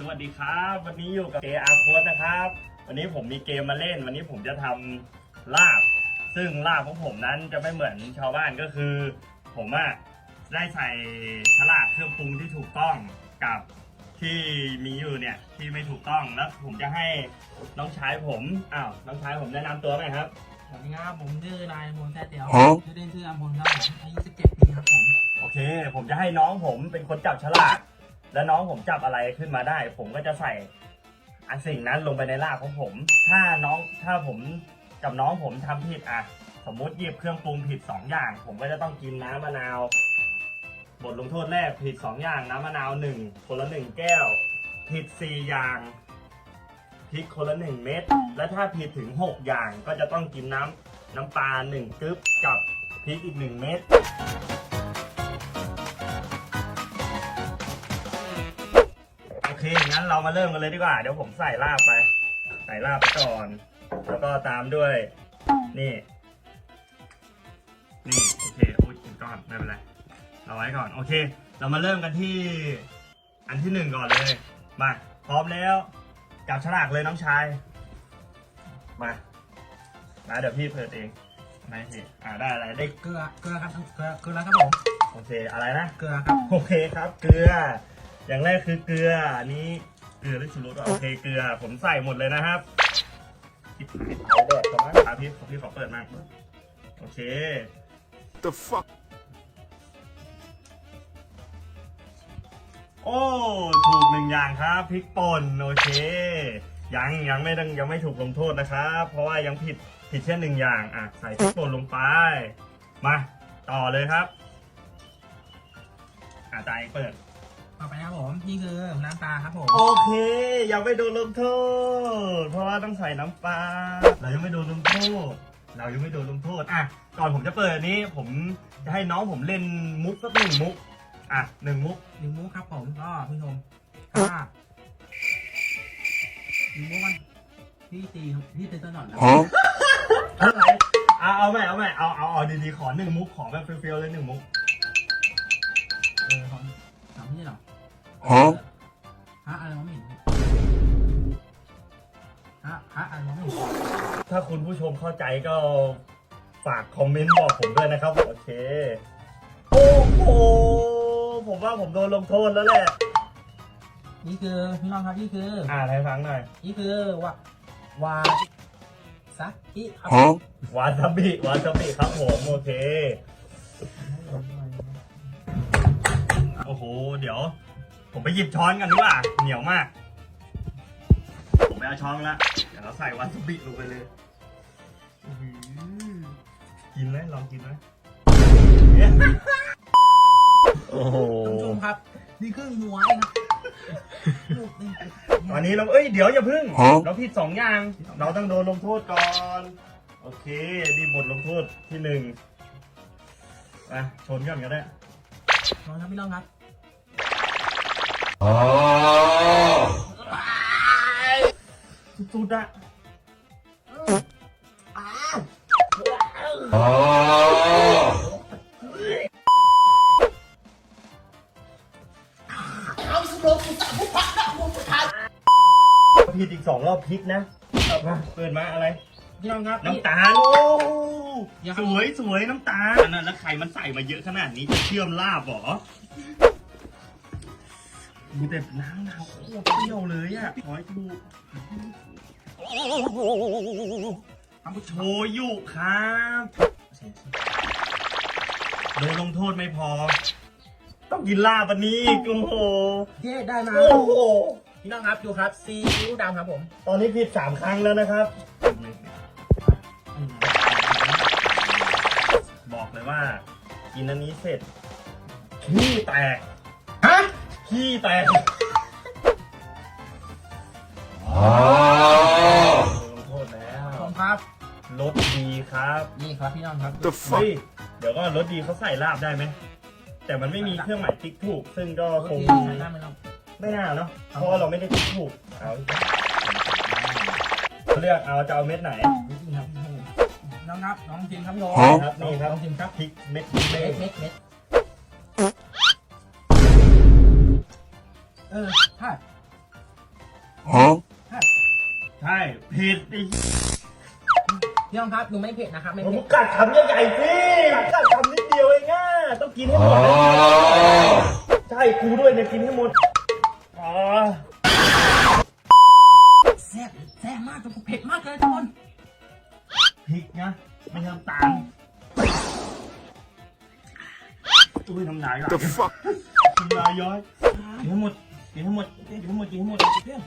สวัสดีครับ วันนี้อยู่กับ JR c o d นะครับ วันนี้ผมมีเกมมาเล่น วันนี้ผมจะทำลาบ ซึ่งลาบของผมนั้นจะไม่เหมือนชาวบ้านก็คือ ผมอะได้ใส่ฉลากเครื่องปรุงที่ถูกต้องกับที่มีอยู่เนี่ยที่ไม่ถูกต้องแล้วผมจะให้น้องชายผมอ้าวน้องชายผมแนะนำตัวหน่อยครับสวัสดีครับผมชื่อนายพลแท้เตียวฮะชื่อเล่นชื่ออัมพลครับผมอายุ17ปีครับผมโอเค ผมจะให้น้องผมเป็นคนจับฉลาก แล้วน้องผมจับอะไรขึ้นมาได้ ผมก็จะใส่อันสิ่งนั้นลงไปในลาบของผม ถ้าน้องถ้าผมกับน้องผมทำผิดอะ สมมุติหยิบเครื่องปรุงผิด 2 อย่าง ผมก็จะต้องกินน้ำมะนาว บทลงโทษแรกผิด 2 อย่างน้ำมะนาว 1 คนละ 1 แก้ว ผิด 4 อย่างพริกคนละ 1 เม็ดและถ้าผิดถึง 6 อย่างก็จะต้องกินน้ำน้ำปลา1กึ๊บกับพริกอีก 1 เม็ด งั้นเรามาเริ่มกันเลยดีกว่า เดี๋ยวผมใส่ลาบไป ใส่ลาบไปก่อน แล้วก็ตามด้วย นี่ นี่โอเคอุ้ยกินก้อนไม่เป็นไร เราไว้ก่อน โอเค เรามาเริ่มกันที่ อันที่หนึ่งก่อนเลย มา พร้อมแล้ว จับฉลากเลยน้องชาย มา มาเดี๋ยวพี่เปิดเองไม่สิอ่าได้อะไรได้ เกลือ เกลือครับ เกลือ เกลือครับผม โอเค อะไรนะ เกลือครับ โอเคครับ เกลือ อย่างแรกคือเกลืออันนี้เกลือหรือชูรสวะโอเคเกลือ ผมใส่หมดเลยนะครับปิดปิดเอาแดดก่อนนะพี่พี่ขอเปิดมากโอเค The fuck? โอ้ ถูกหนึ่งอย่างครับพริกป่นโอเค ยังยังไม่ต้องยังไม่ถูกลงโทษนะครับ เพราะว่ายังผิดผิดแค่หนึ่งอย่างอะใส่พริกป่นลงไป มา ต่อเลยครับอะตายเปิด ต่อไปนะครับผม นี่คือน้ำตาครับผม โอเค ยังไม่โดนลงโทษ เพราะว่าต้องใส่น้ำปลาเรายังไม่โดนลงโทษ เรายังไม่โดนลงโทษอะก่อนผมจะเปิดอันนี้ ผมจะให้น้องผมเล่นมุกสักหนึ่งมุกอะหนึ่งมุกหนึ่งมุกครับผมก็พี่ชมถ้าหนึ่งมุกมันพี่ตีพี่ตีต้นหนอนนะ Huh? อะไรเอาเอาใหม่เอาใหม่เอาเอาเอาดีๆขอหนึ่งมุกขอแบบเฟี้ยวๆเลยหนึ่งมุก Huh? ฮะอะไรวะไม่เห็นฮะฮะอะไรวะไม่เห็นถ้าคุณผู้ชมเข้าใจก็ฝากคอมเมนต์บอกผมด้วยนะครับ โอเค โอ้โห ผมว่าผมโดนลงโทษแล้วแหละ นี่คือพี่น้องครับนี่คืออ่านให้ฟังหน่อย นี่คือวะวาซากิครับ Huh? วาซาบิวาซาบิครับผมโอเค โอ้โห เดี๋ยว ผมไปหยิบช้อนกันดีกว่า เหนียวมาก ผมไปเอาช้อนละเดี๋ยวเราใส่วาซาบิลงไปเลยอื้อหือกินไหมลองกินไหมโอ้โห ท่านผู้ชมครับ นี่คือหัวเองครับลูกนี่ตอนนี้เรา เอ้ย เดี๋ยวอย่าพึ่ง ฮะ เราผิดสองอย่าง เราต้องโดนลงโทษก่อน โอเคนี่บทลงโทษที่หนึ่งอะชนกันก็ได้ น้องครับพี่น้องครับ Oh! สุดๆอะ Oh! ผิดอีกสองรอบพลิกนะมาเปิดมาอะไรพี่น้องครับนี่น้ำตาลโอ้อย่าสวยสวยน้ำตาลนั่นแล้วใครมันใส่มาเยอะขนาดนี้จะเชื่อมลาบเหรอ มีแต่น้ำน้ำโคตรเปรี้ยวเลยอะขอให้ดูท่านผู้ชโชมยุครับโดนลงโทษไม่พอ ต้องกินลาบวันนี้อีกโอ้โหเย้ได้มาโอ้โหพี่น้องครับดูครับซีอิ๊วดำครับผม ตอนนี้ผิดสามครั้งแล้วนะครับ บอกเลยว่า กินอันนี้เสร็จขี้แตกฮะ ขี้แตก Oh! ลงโทษแล้วผมครับ รสดีครับนี่ครับพี่น้องครับ The เฮ้ย fuck? เดี๋ยวก็รสดีเขาใส่ลาบได้ไหม แต่มันไม่มีเครื่องหมายติ๊กถูก ซึ่งก็คงใช้ได้ไหมน้องไม่น่าเนาะ เพราะว่าเราไม่ได้ติ๊กถูก เอาเลือกเอาจะเอาเม็ดไหนจริงครับน้องครับน้องทีมครับพี่โยฮะครับนี่ครับน้องทีมครับพริกเม็ดเม็เม็ดดเม็ดเม็ด ออใช่ Huh? ใช่ผิดอีกพี่น้องครับหนูไม่เผ็ดนะครับไม่ผมเผ็ดกัดคำใหญ่ๆสิกัดคำนิดเดียวเองอะต้องกินให้หมดนะ Oh. ใช่กูด้วยเนี่ยกินให้หมดอ๋อแซ่บแซ่บมากจนกูเผ็ดมากเลยทุกคนพริกนะไม่ใช่น้ำตาลอุ้ยน้ำลายไหล The fuck? น้ำลายย้อยกินให้หมด กินให้หมดกินให้หมดกินให้หมดเพื่อน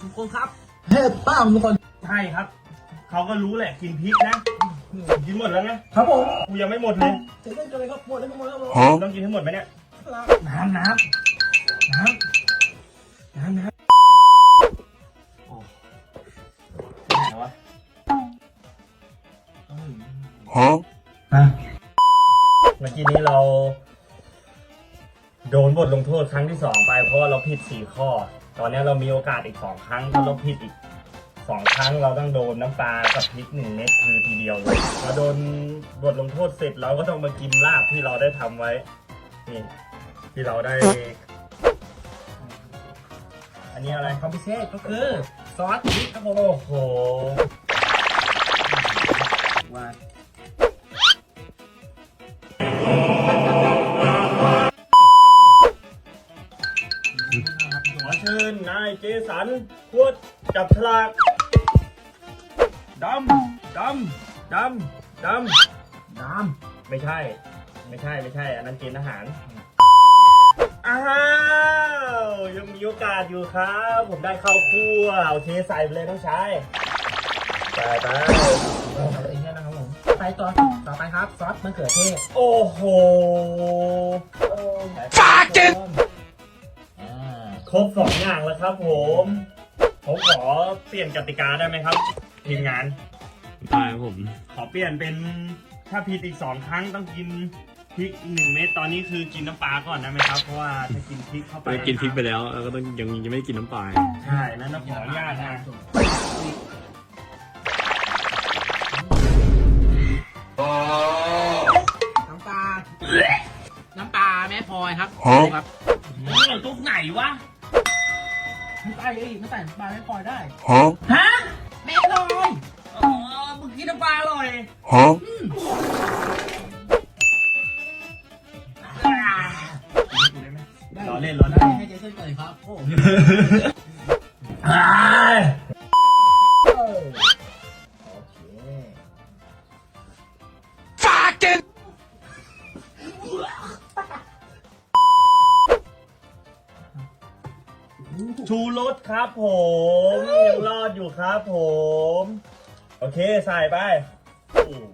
ทุกคนครับเผ็ดป้ามทุกคนใช่ครับ เขาก็รู้แหละกินพริกนะ กินหมดแล้วไงครับผมกูยังไม่หมดเลยเสร็จเรียบร้อยครับหมดแล้วหมดแล้วหมดแล้วต้องกินให้หมดไหมเนี่ย น้ำน้ำน้ำน้ำน้ำ ฮะเมื่อกี้นี้เรา โดนบทลงโทษครั้งที่สองไปเพราะว่าเราผิดสี่ข้อ ตอนนี้เรามีโอกาสอีกสองครั้งถ้าเราผิดอีกสองครั้งเราต้องโดนน้ำปลากับพริกหนึ่งเม็ดคือทีเดียวเลยพอโดนบทลงโทษเสร็จเราก็ต้องมากินลาบที่เราได้ทำไว้นี่ที่เราได้ อันนี้อะไรความพิเศษก็คือซอสพริกครับผมโอ้โหว่า เชิญนายเจสันพวดจับฉลากดำดำดำดำน้ไม่ใช่ ไม่ใช่ไม่ใช่ อันนั้นเกณฑ์ทหาร อ้าวยังมีโอกาสอยู่ครับ ผมได้เข้าคั่วโอเคใส่ไปเลยน้องชายไปไปำอะไรอย่างเงี้ยนะครับผมไปต่อต่อไปครับ ซอสมะเขือเทศ โอ้โห Fucking อ่า ครบสองอย่างแล้วครับผมผมขอเปลี่ยนกติกาได้ไหมครับ ทีมงาน ได้ครับผมขอเปลี่ยนเป็นถ้าผิดอีกสองครั้งต้องกินพริกหนึ่งเม็ดตอนนี้คือกินน้ำปลาก่อนได้ไหมครับ เพราะว่าถ้ากินพริกเข้าไปไปกินพริกไปแล้วแล้วก็ต้องยังยังไม่ได้กินน้ำปลาใช่นั่นต้องขออนุญาตนะ Oh. น้ำปลา น้ำปลาแม่พลอยครับฮะครับนี่เราตุ๊กไหนวะ น้ำปลาเอ้ยไม่ใส่น้ำปลาแม่พลอยได้ Huh? ฮะแม่พลอยอ๋อมึงกินน้ำปลาอร่อย Huh? รอเล่นรอเล่น ให้เจสันเปิดครับโอ้อ่ ผมยังรอดอยู่ครับผม โอเคใส่ไป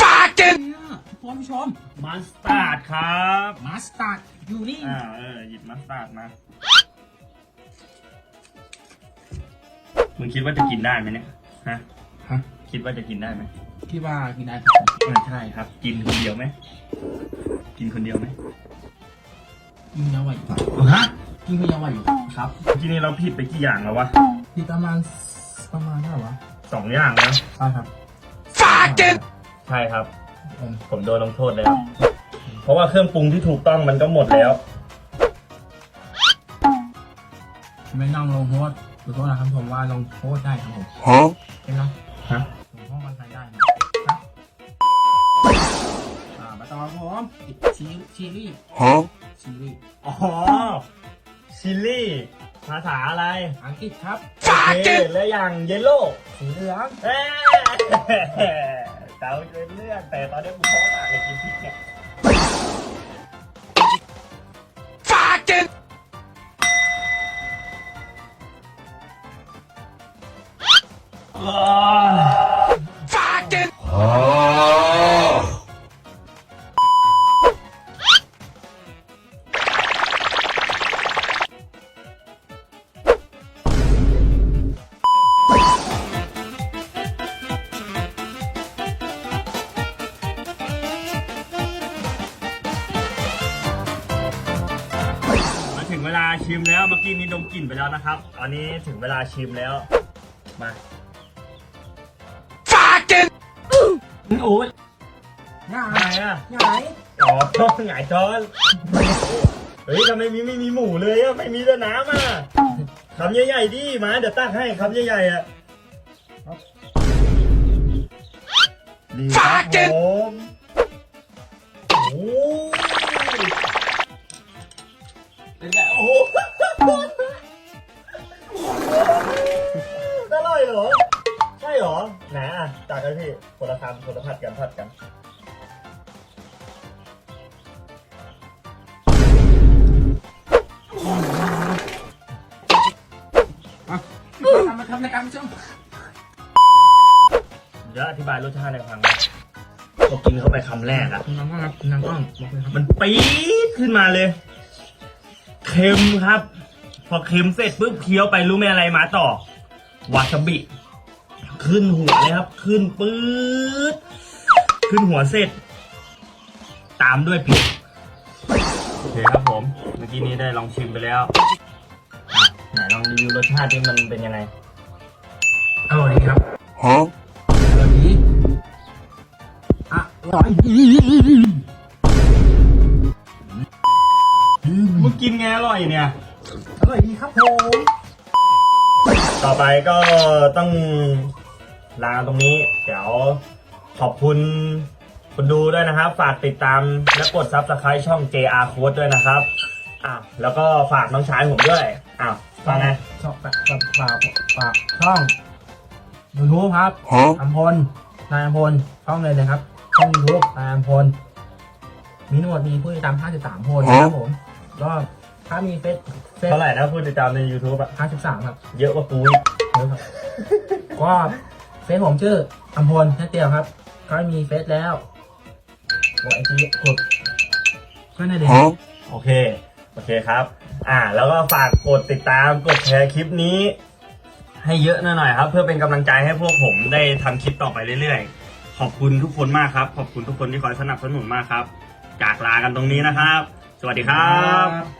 Fucking เนี่ยทุกคนผู้ชมมัสตาร์ดครับมัสตาร์ดอยู่นี่อ่าเออหยิบมัสตาร์ดมามึงคิดว่าจะกินได้ไหมเนี่ยฮะฮะคิดว่าจะกินได้ไหมคิดว่ากินได้เออใช่ครับ กินคนเดียวไหมกินคนเดียวไหมกินยังไหวอยู่ครับฮะ กินก็ยังไหวอยู่ครับ ทีนี้เราผิดไปกี่อย่างแล้ววะที่ประมาณประมาณเท่าไหร่วะสองอย่างแล้วใช่ครับ Fucking ใช่ครับอืมผมโดนลงโทษแล้ว เพราะว่าเครื่องปรุงที่ถูกต้องมันก็หมดแล้วไม่ต้องลงโทษขอโทษนะครับผมว่าลงโทษได้ครับผม Huh? ใช่ไหมฮะลงโทษมันใช้ได้นะอ่ามาต่อครับผมอีกชิชิลี่ Huh? ชิลี่อ๋อ ชิลลี่ ภาษาอะไร อังกฤษครับโอเคแล้วอย่างเยลโล่สีเหลืองเอ้เจ้าเป็นเรื่องแต่ตอนนี้กูท้องอะเลยกินพริกเนี่ย ชิมแล้วเมื่อกี้นี้ดมกลิ่นไปแล้วนะครับ ตอนนี้ถึงเวลาชิมแล้ว มา Fucking โอ้ยหงาไหนยอะหงายอ๋อหงายช้อนเฮ้ยทำไมมีไม่มีหมูเลยอะไม่มีแต่น้ำอะคำใหญ่ๆดิมาเดี๋ยวตักให้คำใหญ่ๆอะดีครับผมโอ้ย เป็นไงโอ้โหอร่อยเหรอ ใช่เหรอไหนอะตักให้พี่คนละคำคนละผัดกันผัดกันทำมาทำในการช่วงเดี๋ยวอธิบายรสชาติให้ฟังนะพอกินเข้าไปคำแรกอะน้องกล้องรับน้องกล้องมันปี๊ดขึ้นมาเลย เค็มครับ พอเค็มเสร็จปุ๊บเคี้ยวไปรู้ไหมอะไรมาต่อวาซาบิ ขึ้นหัวเลยครับ ขึ้นปื๊ดขึ้นหัวเสร็จ ตามด้วยพริกโอเคครับผม เมื่อกี้นี้ได้ลองชิมไปแล้วอะไหนลองรีวิวรสชาติที่มันเป็นยังไงอร่อยดีครับ Huh? อร่อยดีอะอร่อยมึ ไงอร่อยเนี่ย อร่อยดีครับผม ต่อไปก็ต้องลาตรงนี้ เดี๋ยวขอบคุณคุณดูด้วยนะครับ ฝากติดตามและกด subscribe ช่อง JR Code ด้วยนะครับอะแล้วก็ฝากน้องชายผมด้วยอ้าวฟังไงชอบแบบแบบฝากฝากช่องยูทูบครับ Huh? อัมพลนายอัมพลช่องเลยนะครับ ช่องยูทูบนายอัมพลมีทั้งหมดมีผู้ติดตาม 53 คนนะครับผม ก็ ถ้ามีเฟซเฟซเท่าไหร่นะผู้ติดตามใน YouTube อะ53ครับเยอะกว่ากูอีกเยอะครับก็เฟซผมชื่ออัมพลแค่เตียวครับก็มีเฟซแล้วกดไอจีกดก็น่าเด็ Huh? โอเค โอเคครับ อ่า แล้วก็ฝากกดติดตามกดแชร์คลิปนี้ ให้เยอะหน่อยๆครับ เพื่อเป็นกำลังใจให้พวกผมได้ทำคลิปต่อไปเรื่อยๆ ขอบคุณทุกคนมากครับ ขอบคุณทุกคนที่คอยสนับสนุนมากครับ จากลากันตรงนี้นะครับ สวัสดีครับครับ